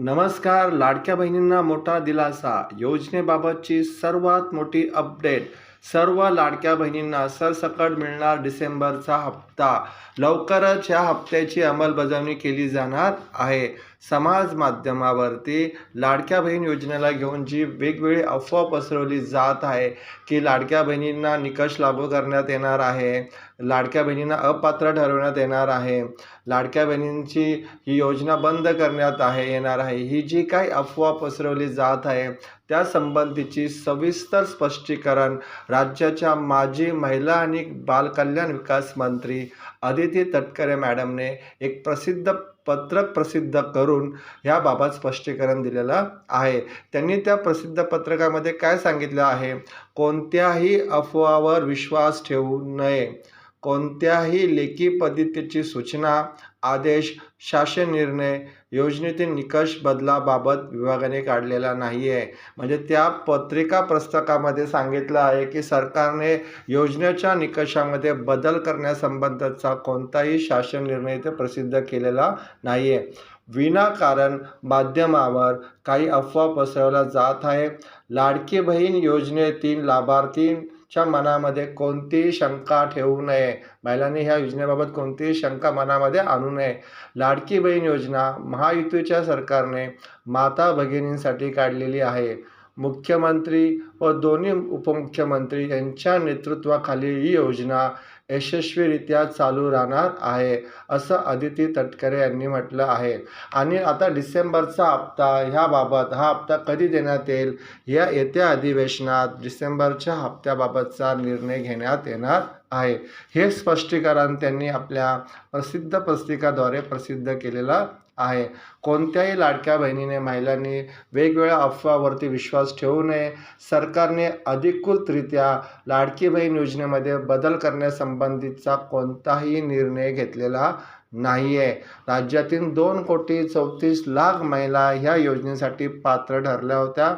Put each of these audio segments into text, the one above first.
नमस्कार लाडक्या बहिणींना मोठा दिलासा. योजनेबाबतची सर्वात मोठी अपडेट सर्व लाडक्या बहिणींना सरसकट मिळणार डिसेंबरचा हप्ता. लवकरच या हप्त्याची अंमलबजावणी केली जाणार आहे. समाज माध्यमावरती लाडक्या बहीण योजनेला घेऊन जी वेगवेगळी अफवा पसरवली जात आहे की लाडक्या बहिणींना निकष लागू करण्यात येणार आहे लाडक्या बहिणींना अपात्र ठरवण्यात येणार आहे लाडक्या बहिणींची ही योजना बंद करण्यात आहे येणार आहे ही जी काही अफवा पसरवली जात आहे त्या संबंधीची सविस्तर स्पष्टीकरण राज्याच्या माजी महिला आणि बालकल्याण विकास मंत्री अदिती तटकरे मॅडमने एक प्रसिद्ध पत्रक प्रसिद्ध करून ह्याबाबत स्पष्टीकरण दिलेलं आहे. त्यांनी त्या प्रसिद्ध पत्रकामध्ये काय सांगितलं आहे? कोणत्याही अफवावर विश्वास ठेवू नये. कोणत्याही लेखी पद्धतीची सूचना आदेश शासन निर्णय योजनेतील निकष बदलाबाबत विभागाने काढलेला नाही आहे म्हणजे त्या पत्रिका पुस्तकामध्ये सांगितलं आहे की सरकारने योजनेच्या निकषामध्ये बदल करण्यासंबंधाचा कोणताही शासन निर्णय इथे प्रसिद्ध केलेला नाही आहे विनाकारण माध्यमावर काही अफवा पसरवल्या जात आहे लाडकी बहीण योजनेतील लाभार्थी च्या मनामध्ये कोणतीही शंका ठेवू नये. महिलांनी ह्या योजनेबाबत कोणतीही शंका मनामध्ये आणू नये. लाडकी बहीण योजना महायुतीच्या सरकारने माता भगिनींसाठी काढलेली आहे. मुख्यमंत्री व दोन्ही उपमुख्यमंत्री यांच्या नेतृत्वाखाली ही योजना यशस्वीरित्या चालू राहणार आहे असं अदिती तटकरे यांनी म्हटलं आहे. आणि आता डिसेंबरचा हप्ता ह्याबाबत हा हप्ता कधी देण्यात येईल? या येत्या अधिवेशनात डिसेंबरच्या हप्त्याबाबतचा निर्णय घेण्यात येणार आहे. हे स्पष्टीकरण त्यांनी आपल्या प्रसिद्ध पुस्तिकाद्वारे प्रसिद्ध केलेलं आहे. कोणत्याही लाडक्या बहिणीने महिलांनी वेगवेगळ्या अफवावरती विश्वास ठेवू नये. सरकारने अधिकृतरित्या लाडकी बहीण योजनेमध्ये बदल करण्यासंबंधीचा कोणताही निर्णय घेतलेला नाही आहे राज्यातील दोन कोटी चौतीस लाख महिला ह्या योजनेसाठी पात्र ठरल्या होत्या.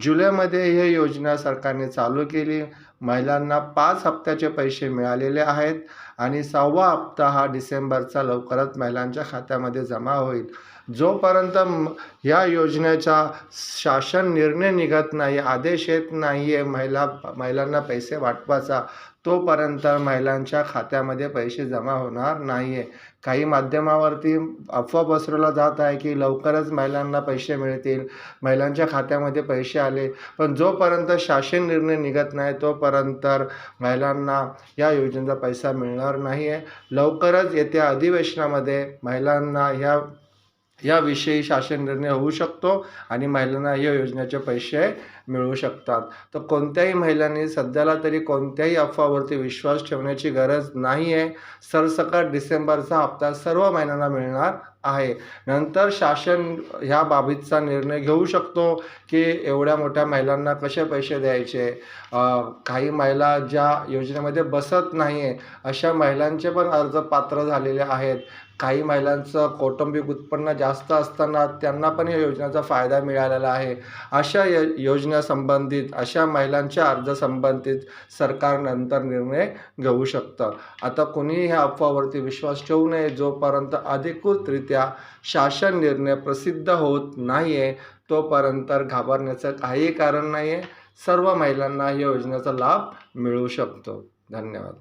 जुलैमध्ये ही योजना सरकारने चालू केली. महिलांना पाच हप्त्याचे पैसे मिळालेले आहेत. आणि सहावा हप्ता हा डिसेंबरचा लवकरच महिलांच्या खात्यामध्ये जमा होईल. जोपर्यंत ह्या योजनेचा शासन निर्णय निघत नाही आदेश येत नाही आहे महिला महिलांना पैसे वाटपाचा तोपर्यंत महिलांच्या खात्यामध्ये पैसे जमा होणार नाही आहे काही माध्यमावरती अफवा पसरवला जात आहे की लवकरच महिलांना पैसे मिळतील महिलांच्या खात्यामध्ये पैसे आले. पण जोपर्यंत शासन निर्णय निघत नाही तोपर्यंत महिलांना या योजनेचा पैसा मिळणार नाही आहे लवकरच येत्या अधिवेशनामध्ये महिलांना ह्या याविषयी शासन निर्णय होऊ शकतो आणि महिलांना या योजनेचे पैसे मिळू शकतात. तर कोणत्याही महिलांनी सध्याला तरी कोणत्याही अफवावरती विश्वास ठेवण्याची गरज नाही आहे सरसकट डिसेंबरचा हप्ता सर्व महिलांना मिळणार आहे. नंतर शासन ह्या बाबीचा निर्णय घेऊ शकतो की एवढ्या मोठ्या महिलांना कसे पैसे द्यायचे? काही महिला ज्या योजनेमध्ये बसत नाही आहे अशा महिलांचे पण अर्ज पात्र झालेले आहेत. काही महिलांचं कौटुंबिक उत्पन्न जास्त असताना त्यांना पण या योजनेचा फायदा मिळालेला आहे. अशा य योजनेसंबंधित अशा महिलांच्या अर्जासंबंधित सरकार नंतर निर्णय घेऊ शकतं. आता कोणीही ह्या अफवावरती विश्वास ठेवू नये जोपर्यंत अधिकृतरित्या शासन निर्णय प्रसिद्ध होत नाही आहे तोपर्यंत घाबरण्याचं काही कारण नाही आहे सर्व महिलांना या योजनेचा लाभ मिळू शकतो. धन्यवाद.